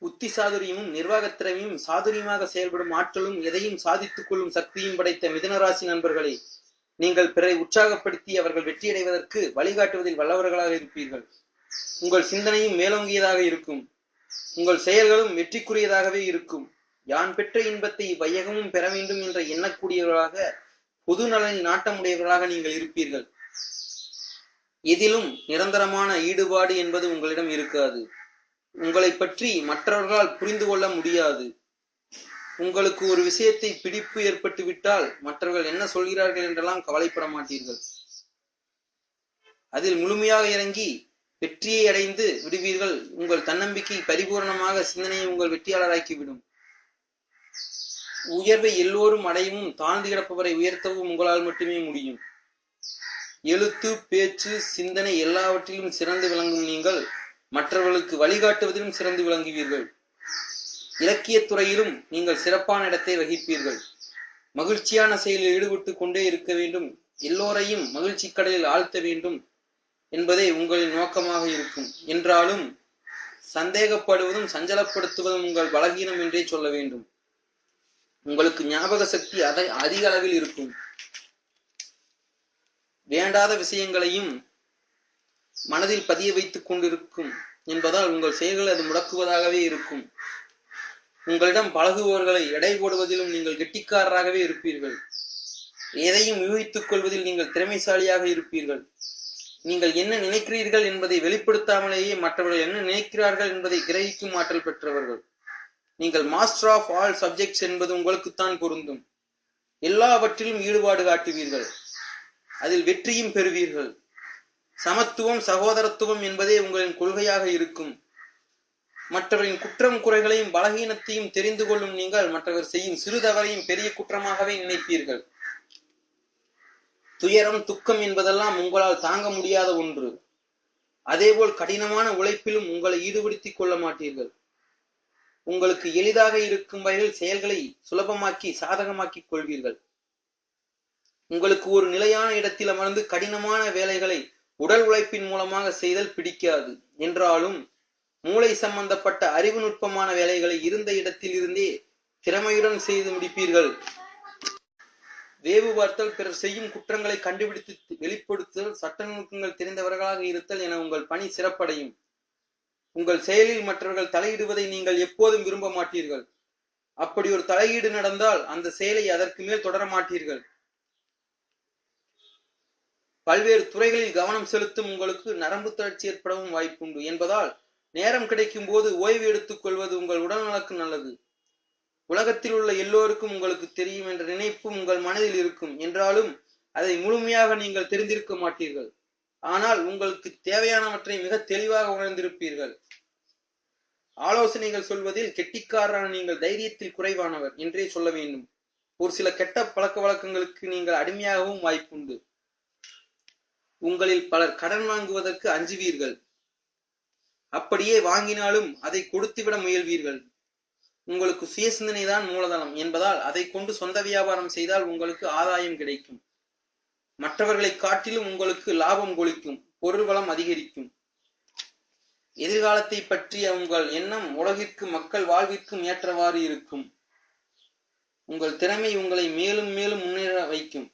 உத்தி சாதுரியமும் நிர்வாகத் திறமையும் சாதுரியமாக செயல்படும் ஆற்றலும் எதையும் சாதித்துக் கொள்ளும் சக்தியும் படைத்த மிதனராசி நண்பர்களை நீங்கள் பிறரை உற்சாகப்படுத்தி அவர்கள் வெற்றியடைவதற்கு வழிகாட்டுவதில் வல்லவர்களாக இருப்பீர்கள். உங்கள் சிந்தனையும் மேலோங்கியதாக இருக்கும். உங்கள் செயல்களும் வெற்றிக்குரியதாகவே இருக்கும். யான் பெற்ற இன்பத்தை வையகமும் பெற வேண்டும் என்ற எண்ணக்கூடியவர்களாக பொது நலனில் நாட்டமுடையவர்களாக நீங்கள் இருப்பீர்கள். எதிலும் நிரந்தரமான ஈடுபாடு என்பது உங்களிடம் இருக்காது. உங்களை பற்றி மற்றவர்களால் புரிந்து கொள்ள முடியாது. உங்களுக்கு ஒரு விஷயத்தை பிடிப்பு ஏற்பட்டுவிட்டால் மற்றவர்கள் என்ன சொல்கிறார்கள் என்றெல்லாம் கவலைப்பட மாட்டீர்கள். அதில் முழுமையாக இறங்கி வெற்றியை அடைந்து விடுவீர்கள். உங்கள் தன்னம்பிக்கை பரிபூரணமாக சிந்தனையை உங்கள் வெற்றியாளராக்கிவிடும். உயர்வை எல்லோரும் அடையவும் தாழ்ந்து கிடப்பவரை உயர்த்தவும் உங்களால் மட்டுமே முடியும். எழுத்து பேச்சு சிந்தனை எல்லாவற்றிலும் சிறந்து விளங்கும் நீங்கள் மற்றவர்களுக்கு வழிகாட்டுவதிலும் சிறந்து விளங்குவீர்கள். இலக்கியத் துறையிலும் நீங்கள் சிறப்பான இடத்தை வகிப்பீர்கள். மகிழ்ச்சியான செயலில் ஈடுபட்டு கொண்டே இருக்க வேண்டும். எல்லோரையும் மகிழ்ச்சி கடலில் ஆழ்த்த வேண்டும் என்பதே உங்களின் நோக்கமாக இருக்கும். என்றாலும் சந்தேகப்படுவதும் சஞ்சலப்படுத்துவதும் உங்கள் பலகீனம் என்றே சொல்ல வேண்டும். உங்களுக்கு ஞாபக சக்தி அதை அதிக அளவில் இருக்கும். வேண்டாத விஷயங்களையும் மனதில் பதிய வைத்துக் கொண்டிருக்கும் என்பதால் உங்கள் செயல்கள் அது முடக்குவதாகவே இருக்கும். உங்களிடம் பழகுபவர்களை எடை போடுவதிலும் நீங்கள் கெட்டிக்காரராகவே இருப்பீர்கள். எதையும் யூகித்துக் கொள்வதில் நீங்கள் திறமைசாலியாக இருப்பீர்கள். நீங்கள் என்ன நினைக்கிறீர்கள் என்பதை வெளிப்படுத்தாமலேயே மற்றவர்கள் என்ன நினைக்கிறார்கள் என்பதை கிரகிக்கும் ஆற்றல் பெற்றவர்கள். நீங்கள் மாஸ்டர் ஆஃப் ஆல் சப்ஜெக்ட்ஸ் என்பது உங்களுக்குத்தான் பொருந்தும். எல்லாவற்றிலும் ஈடுபாடு காட்டுவீர்கள். அதில் வெற்றியும் பெறுவீர்கள். சமத்துவம் சகோதரத்துவம் என்பதே உங்களின் கொள்கையாக இருக்கும். மற்றவரின் குற்றம் குறைகளையும் பலகீனத்தையும் தெரிந்து கொள்ளும் நீங்கள் மற்றவர் செய்யும் சிறு தவறையும் பெரிய குற்றமாகவே நினைப்பீர்கள். துயரம் துக்கம் என்பதெல்லாம் உங்களால் தாங்க முடியாத ஒன்று. அதேபோல் கடினமான உழைப்பிலும் உங்களை ஈடுபடுத்திக் கொள்ள மாட்டீர்கள். உங்களுக்கு எளிதாக இருக்கும் வகையில் செயல்களை சுலபமாக்கி சாதகமாக்கிக் கொள்வீர்கள். உங்களுக்கு ஒரு நிலையான இடத்தில் அமர்ந்து கடினமான வேலைகளை உடல் உழைப்பின் மூலமாக செய்தல் பிடிக்காது. என்றாலும் மூளை சம்பந்தப்பட்ட அறிவு நுட்பமான வேலைகளை இருந்த இடத்தில் இருந்தே திறமையுடன் செய்து முடிப்பீர்கள். வேவு பார்த்தல் பிறர் செய்யும் குற்றங்களை கண்டுபிடித்து வெளிப்படுத்துதல் சட்ட நுணுக்கங்கள் தெரிந்தவர்களாக இருத்தல் என உங்கள் பணி சிறப்படையும். உங்கள் செயலில் மற்றவர்கள் தலையிடுவதை நீங்கள் எப்போதும் விரும்ப மாட்டீர்கள். அப்படி ஒரு தலையீடு நடந்தால் அந்த செயலை அதற்கு மேல் தொடர மாட்டீர்கள். பல்வேறு துறைகளில் கவனம் செலுத்தும் உங்களுக்கு நரம்பு தளர்ச்சி ஏற்படவும் வாய்ப்புண்டு. என்பதால் நேரம் கிடைக்கும் போது ஓய்வு எடுத்துக் கொள்வது உங்கள் உடல்நலக்கு நல்லது. உலகத்தில் உள்ள எல்லோருக்கும் உங்களுக்கு தெரியும் என்ற நினைப்பும் உங்கள் மனதில் இருக்கும். என்றாலும் அதை முழுமையாக நீங்கள் தெரிந்திருக்க மாட்டீர்கள். ஆனால் உங்களுக்கு தேவையானவற்றை மிக தெளிவாக உணர்ந்திருப்பீர்கள். ஆலோசனைகள் சொல்வதில் கெட்டிக்காரரான நீங்கள் தைரியத்தில் குறைவானவர் என்றே சொல்ல வேண்டும். ஒரு சில கெட்ட பழக்க வழக்கங்களுக்கு நீங்கள் அடிமையாகவும் வாய்ப்புண்டு. உங்களில் பலர் கடன் வாங்குவதற்கு அஞ்சுவீர்கள். அப்படியே வாங்கினாலும் அதை கொடுத்துவிட முயல்வீர்கள். உங்களுக்கு சுய சிந்தனை தான் மூலதனம் என்பதால் அதை கொண்டு சொந்த வியாபாரம் செய்தால் உங்களுக்கு ஆதாயம் கிடைக்கும். மற்றவர்களை காட்டிலும் உங்களுக்கு லாபம் கொளிக்கும் பொருள் வளம் அதிகரிக்கும். எதிர்காலத்தை பற்றிய உங்கள் எண்ணம் உலகிற்கு மக்கள் வாழ்விற்கும் ஏற்றவாறு இருக்கும். உங்கள் திறமை உங்களை மேலும் மேலும் முன்னேற வைக்கும்.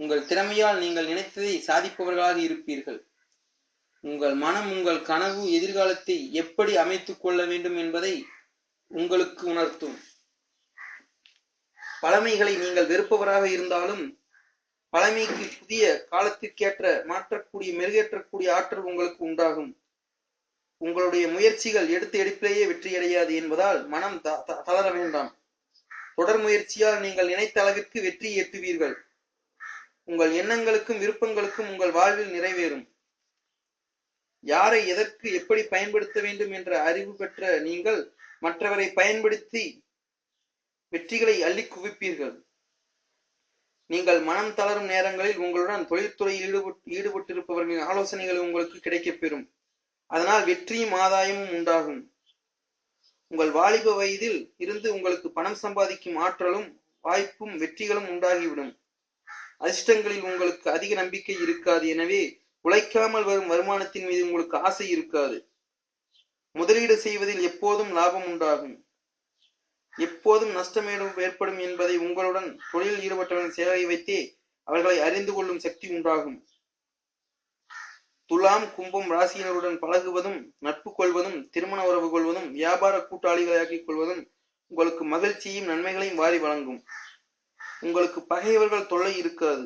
உங்கள் திறமையால் நீங்கள் நினைத்ததை சாதிப்பவர்களாக இருப்பீர்கள். உங்கள் மனம் உங்கள் கனவு எதிர்காலத்தை எப்படி அமைத்துக் கொள்ள வேண்டும் என்பதை உங்களுக்கு உணர்த்தும். பழமைகளை நீங்கள் வெறுப்பவராக இருந்தாலும் பழமைக்கு புதிய காலத்திற்கேற்ற மாற்றக்கூடிய மெருகேற்றக்கூடிய ஆற்றல் உங்களுக்கு உண்டாகும். உங்களுடைய முயற்சிகள் எடுத்த எடுப்பிலேயே வெற்றியடையாது என்பதால் மனம் த- த- தளர வேண்டாம். தொடர் முயற்சியால் நீங்கள் நினைத்த அளவிற்கு வெற்றி எட்டுவீர்கள். உங்கள் எண்ணங்களுக்கும் விருப்பங்களுக்கும் உங்கள் வாழ்வில் நிறைவேறும். யாரை எதற்கு எப்படி பயன்படுத்த வேண்டும் என்ற அறிவு பெற்ற நீங்கள் மற்றவரை பயன்படுத்தி வெற்றிகளை அள்ளி குவிப்பீர்கள். நீங்கள் மனம் தளரும் நேரங்களில் உங்களுடன் தொழில்துறையில் ஈடுபட்டு ஈடுபட்டிருப்பவர்களின் ஆலோசனைகள் உங்களுக்கு கிடைக்கப்பெறும். அதனால் வெற்றியும் ஆதாயமும் உண்டாகும். உங்கள் வாலிப வயதில் இருந்து உங்களுக்கு பணம் சம்பாதிக்கும் ஆற்றலும் வாய்ப்பும் வெற்றிகளும் உண்டாகிவிடும். அதிர்ஷ்டங்களில் உங்களுக்கு அதிக நம்பிக்கை இருக்காது. எனவே உழைக்காமல் வரும் வருமானத்தின் மீது உங்களுக்கு ஆசை இருக்காது. முதலீடு செய்வதில் எப்போதும் லாபம் உண்டாகும். எப்போதும் நஷ்டம் ஏற்படும் என்பதை உங்களுடன் தொழில் ஈடுபட்டவர்கள் சேவை வைத்தே அவர்களை அறிந்து கொள்ளும் சக்தி உண்டாகும். துலாம் கும்பம் ராசியினருடன் பழகுவதும் நட்பு கொள்வதும் திருமண உறவு கொள்வதும் வியாபார கூட்டாளிகளாக்கிக் கொள்வதும் உங்களுக்கு மகிழ்ச்சியும் நன்மைகளையும் வாரி வழங்கும். உங்களுக்கு பகைவர்கள் தொல்லை இருக்காது.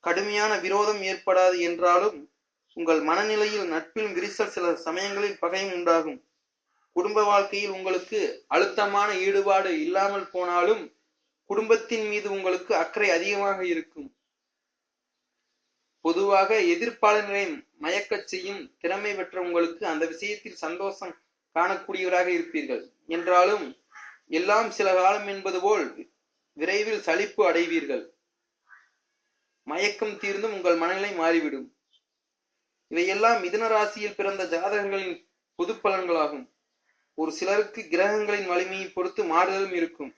கடுமையான விரோதம் ஏற்படாது என்றாலும் உங்கள் மனநிலையில் நட்பில் விரிசல் சில சமயங்களில் பகையும் உண்டாகும். குடும்ப வாழ்க்கையில் உங்களுக்கு அழுத்தமான ஈடுபாடு இல்லாமல் போனாலும் குடும்பத்தின் மீது உங்களுக்கு அக்கறை அதிகமாக இருக்கும். பொதுவாக எதிர்ப்பாளர்களை மயக்கச் செய்யும் திறமை பெற்ற உங்களுக்கு அந்த விஷயத்தில் சந்தோஷம் காணக்கூடியவராக இருப்பீர்கள். என்றாலும் எல்லாம் சில காலம் என்பது போல் விரைவில் சலிப்பு அடைவீர்கள். மயக்கம் தீர்ந்தும் உங்கள் மனநிலை மாறிவிடும். இவையெல்லாம் மிதுன ராசியில் பிறந்த ஜாதகங்களின் பொது பலன்களாகும் ஒரு சிலருக்கு கிரகங்களின் வலிமையை பொறுத்து மாறுதலும் இருக்கும்.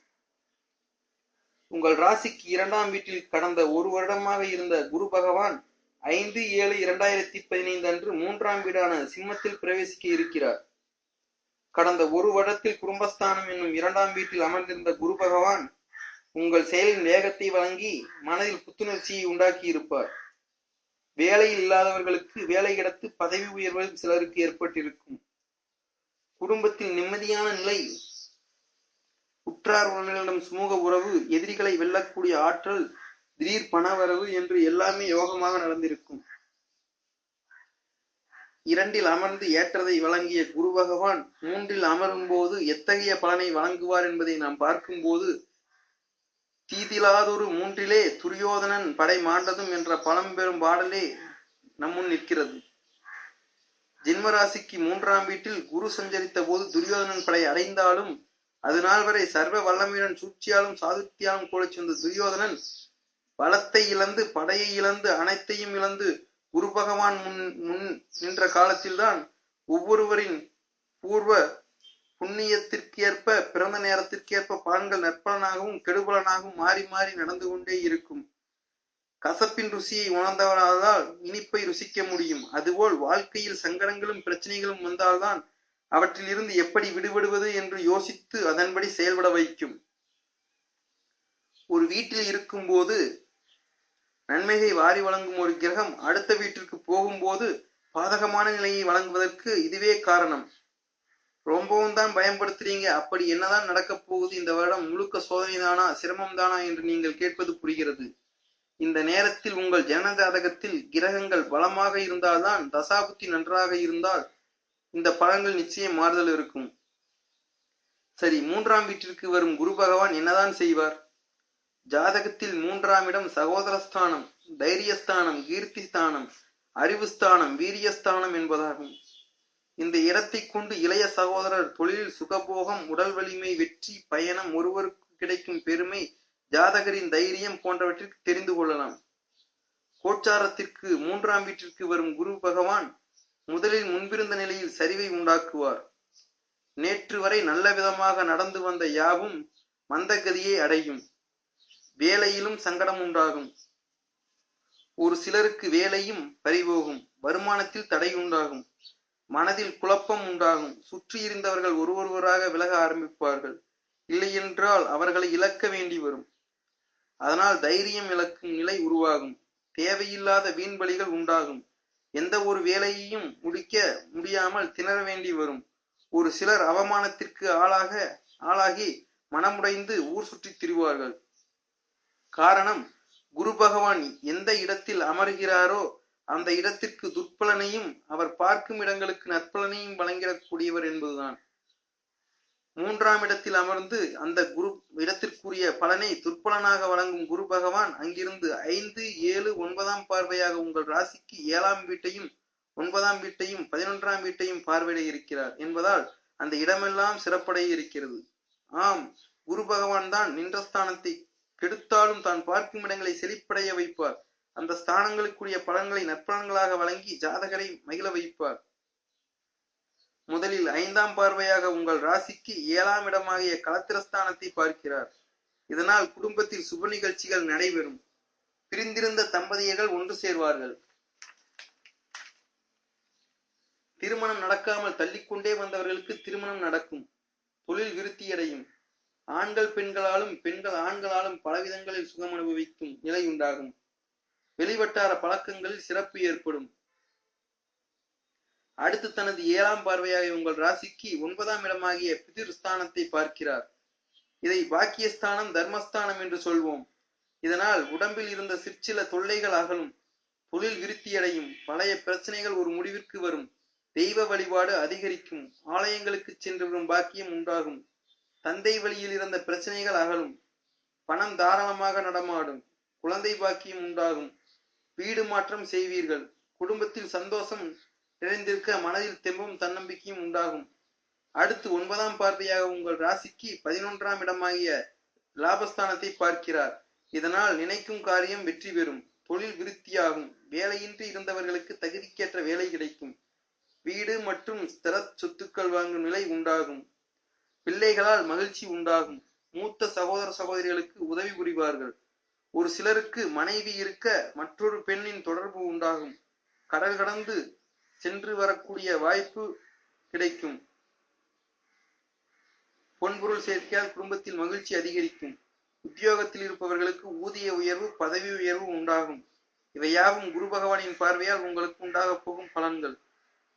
உங்கள் ராசிக்கு இரண்டாம் வீட்டில் கடந்த ஒரு வருடமாக இருந்த குரு பகவான் ஐந்து ஏழு இரண்டாயிரத்தி பதினைந்து அன்று மூன்றாம் வீடான சிம்மத்தில் பிரவேசிக்க இருக்கிறார். கடந்த ஒரு வருடத்தில் குடும்பஸ்தானம் என்னும் இரண்டாம் வீட்டில் அமர்ந்திருந்த குரு பகவான் உங்கள் செயலின் வேகத்தை வழங்கி மனதில் புத்துணர்ச்சியை உண்டாக்கி இருப்பார் வேலையில் இல்லாதவர்களுக்கு வேலை கிடைத்து பதவி உயர்வு சிலருக்கு ஏற்பட்டிருக்கும். குடும்பத்தில் நிம்மதியான நிலை உற்றார் உறவினர்களிடம் சுமூக உறவு எதிரிகளை வெல்லக்கூடிய ஆற்றல் திடீர் பணவரவு என்று எல்லாமே யோகமாக நடந்திருக்கும். இரண்டில் அமர்ந்து ஏற்றதை வழங்கிய குரு பகவான் மூன்றில் அமரும் போது எத்தகைய பலனை வழங்குவார் என்பதை நாம் பார்க்கும்போது தீதிலாதொரு மூன்றிலே துரியோதனன் படை மாண்டதும் என்ற பழம்பெரும் பாடலே நம்முன் நிற்கிறது. ஜென்மராசிக்கு மூன்றாம் வீட்டில் குரு சஞ்சரித்த போது துரியோதனன் படை அடைந்தாலும் அது நாள் வரை சர்வ வல்லமையுடன் சூழ்ச்சியாலும் சாதுத்தியாலும் கூட சென்ற துரியோதனன் பலத்தை இழந்து படையை இழந்து அனைத்தையும் இழந்து குரு பகவான் முன் முன் நின்ற காலத்தில்தான் ஒவ்வொருவரின் பூர்வ புண்ணியத்திற்கேற்ப பிறந்த நேரத்திற்கேற்ப பலன்கள் நற்பலனாகவும் கெடுபலனாகவும் மாறி மாறி நடந்து கொண்டே இருக்கும். கசப்பின் ருசியை உணர்ந்தவராதால் இனிப்பை ருசிக்க முடியும். அதுபோல் வாழ்க்கையில் சங்கடங்களும் பிரச்சனைகளும் வந்தால்தான் அவற்றில் இருந்து எப்படி விடுபடுவது என்று யோசித்து அதன்படி செயல்பட வைக்கும். ஒரு வீட்டில் இருக்கும்போது நன்மையை வாரி வழங்கும் ஒரு கிரகம் அடுத்த வீட்டிற்கு போகும்போது பாதகமான நிலையை வழங்குவதற்கு இதுவே காரணம். ரொம்பவும் தான் பயன்படுத்துறீங்க. அப்படி என்னதான் நடக்க போகுது? இந்த வருடம் முழுக்க சோதனை தானா சிரமம் தானா என்று நீங்கள் கேட்பது புரிகிறது. இந்த நேரத்தில் உங்கள் ஜன ஜாதகத்தில் கிரகங்கள் பலமாக இருந்தால்தான் தசாபுத்தி நன்றாக இருந்தால் இந்த பலன்கள் நிச்சயம் மாறுதல் இருக்கும். சரி மூன்றாம் வீட்டிற்கு வரும் குரு பகவான் என்னதான் செய்வார்? ஜாதகத்தில் மூன்றாம் இடம் சகோதரஸ்தானம் தைரியஸ்தானம் கீர்த்தி ஸ்தானம் அறிவுஸ்தானம் வீரியஸ்தானம் என்பதாகும். இந்த இடத்தை கொண்டு இளைய சகோதரர் தொழில் சுகபோகம் உடல் வலிமை வெற்றி பயணம் ஒருவருக்கு கிடைக்கும் பெருமை ஜாதகரின் தைரியம் போன்றவற்றிற்கு தெரிந்து கொள்ளலாம். கோச்சாரத்திற்கு மூன்றாம் வீட்டிற்கு வரும் குரு பகவான் முதலில் முன்பிருந்த நிலையில் சரிவை உண்டாக்குவார். நேற்று வரை நல்ல விதமாக நடந்து வந்த யாவும் மந்தகதியை அடையும். வேலையிலும் சங்கடம் உண்டாகும். ஒரு சிலருக்கு வேலையும் பறிபோகும். வருமானத்தில் தடை உண்டாகும். மனதில் குழப்பம் உண்டாகும். சுற்றி இருந்தவர்கள் ஒருவொருவராக விலக ஆரம்பிப்பார்கள். இல்லையென்றால் அவர்களை இழக்க வேண்டி வரும். அதனால் தைரியம் இழக்கும் நிலை உருவாகும். தேவையில்லாத வீண்பலிகள் உண்டாகும். எந்த ஒரு வேலையையும் முடிக்க முடியாமல் திணற வேண்டி வரும். ஒரு சிலர் அவமானத்திற்கு ஆளாக ஆளாகி மனமுடைந்து ஊர் சுற்றி திரிவார்கள். காரணம் குரு பகவான் எந்த இடத்தில் அமர்கிறாரோ அந்த இடத்திற்கு துர்ப்பலனையும் அவர் பார்க்கும் இடங்களுக்கு நற்பலனையும் வழங்கிடக்கூடியவர் என்பதுதான். மூன்றாம் இடத்தில் அமர்ந்து அந்த குரு இடத்திற்குரிய பலனை துர்ப்பலனாக வழங்கும் குரு பகவான் அங்கிருந்து ஐந்து ஏழு ஒன்பதாம் பார்வையாக உங்கள் ராசிக்கு ஏழாம் வீட்டையும் ஒன்பதாம் வீட்டையும் பதினொன்றாம் வீட்டையும் பார்வையிட இருக்கிறார் என்பதால் அந்த இடமெல்லாம் சிறப்படைய இருக்கிறது. ஆம் குரு பகவான் தான் நின்ற ஸ்தானத்தை கெடுத்தாலும் தான் பார்க்கும் இடங்களை செழிப்படைய வைப்பார். அந்த ஸ்தானங்களுக்குரிய பலன்களை நற்பலன்களாக வழங்கி ஜாதகரை மகிழ வைப்பார். முதலில் ஐந்தாம் பார்வையாக உங்கள் ராசிக்கு ஏழாம் இடமாகிய களத்திரஸ்தானத்தை பார்க்கிறார். இதனால் குடும்பத்தில் சுப நிகழ்ச்சிகள் நடைபெறும். பிரிந்திருந்த தம்பதியர்கள் ஒன்று சேர்வார்கள். திருமணம் நடக்காமல் தள்ளிக்கொண்டே வந்தவர்களுக்கு திருமணம் நடக்கும். தொழில் விருத்தியடையும். ஆண்கள் பெண்களாலும் பெண்கள் ஆண்களாலும் பலவிதங்களில் சுகம் அனுபவிக்கும் நிலை உண்டாகும். வெளிவட்டார பழக்கங்களில் சிறப்பு ஏற்படும். அடுத்து தனது ஏழாம் பார்வையாக உங்கள் ராசிக்கு ஒன்பதாம் இடமாகிய பிதிர் ஸ்தானத்தை பார்க்கிறார். இதை பாக்கியஸ்தானம் தர்மஸ்தானம் என்று சொல்வோம். இதனால் உடம்பில் இருந்த சிற்சில தொல்லைகள் அகலும் தொழில் விருத்தியடையும் பழைய பிரச்சனைகள் ஒரு முடிவிற்கு வரும் தெய்வ வழிபாடு அதிகரிக்கும் ஆலயங்களுக்கு சென்று வரும் பாக்கியம் உண்டாகும். தந்தை வழியில் இருந்த பிரச்சனைகள் அகலும் பணம் தாராளமாக நடமாடும் குழந்தை பாக்கியம் உண்டாகும். வீடு மாற்றம் செய்வீர்கள். குடும்பத்தில் சந்தோஷம் நிறைந்திருக்க மனதில் தெம்பும் தன்னம்பிக்கையும் உண்டாகும். அடுத்து ஒன்பதாம் பார்வையாக உங்கள் ராசிக்கு பதினொன்றாம் இடமாகிய லாபஸ்தானத்தை பார்க்கிறார். இதனால் நினைக்கும் காரியம் வெற்றி பெறும். தொழில் விருத்தியாகும். வேலையின்றி இருந்தவர்களுக்கு தகுதிக்கேற்ற வேலை கிடைக்கும். வீடு மற்றும் ஸ்திர சொத்துக்கள் வாங்கும் நிலை உண்டாகும். பிள்ளைகளால் மகிழ்ச்சி உண்டாகும். மூத்த சகோதர சகோதரிகளுக்கு உதவி புரிவார்கள். ஒரு சிலருக்கு மனைவி இருக்க மற்றொரு பெண்ணின் தொடர்பு உண்டாகும். கடல் கடந்து சென்று வரக்கூடிய வாய்ப்பு கிடைக்கும். பொன்பொருள் சேர்க்கையால் குடும்பத்தில் மகிழ்ச்சி அதிகரிக்கும். உத்தியோகத்தில் இருப்பவர்களுக்கு ஊதிய உயர்வு பதவி உயர்வு உண்டாகும். இவையாவும் குரு பகவானின் பார்வையால் உங்களுக்கு உண்டாக போகும் பலன்கள்.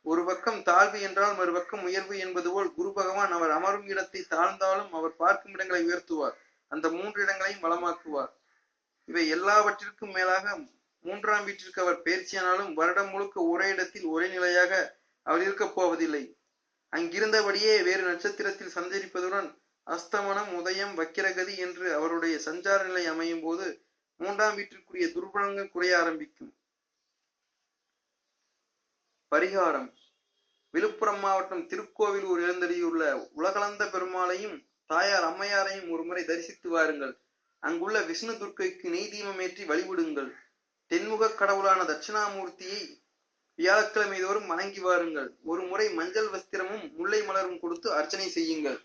ஒரு பக்கம் தாழ்வு என்றால் மறுபக்கம் உயர்வு என்பது போல் குரு பகவான் அவர் அமரும் இடத்தை தாழ்ந்தாலும் அவர் பார்க்கும் இடங்களை உயர்த்துவார். அந்த மூன்று இடங்களையும் வளமாக்குவார். இவை எல்லாவற்றிற்கும் மேலாக மூன்றாம் வீட்டிற்கு அவர் பயிற்சியானாலும் வருடம் முழுக்க ஒரே இடத்தில் ஒரே நிலையாக அவர் இருக்கப் போவதில்லை. அங்கிருந்தபடியே வேறு நட்சத்திரத்தில் சஞ்சரிப்பதுடன் அஸ்தமனம் உதயம் வக்கிரகதி என்று அவருடைய சஞ்சார நிலை அமையும் போது மூன்றாம் வீட்டிற்குரிய துர்பலங்கள் குறைய ஆரம்பிக்கும். பரிகாரம். விழுப்புரம் மாவட்டம் திருக்கோவிலூர் எழுந்தடியுள்ள உலகளந்த பெருமாளையும் தாயார் அம்மையாரையும் ஒருமுறை தரிசித்து வாருங்கள். அங்குள்ள விஷ்ணு துர்க்கைக்கு நெய் தீபம் ஏற்றி வழிபடுங்கள். தென்முக கடவுளான தட்சிணாமூர்த்தியை வியாழக்கிழமை தோறும் வணங்கி வாருங்கள். ஒரு முறை மஞ்சள் வஸ்திரமும் முல்லை மலரும் கொடுத்து அர்ச்சனை செய்யுங்கள்.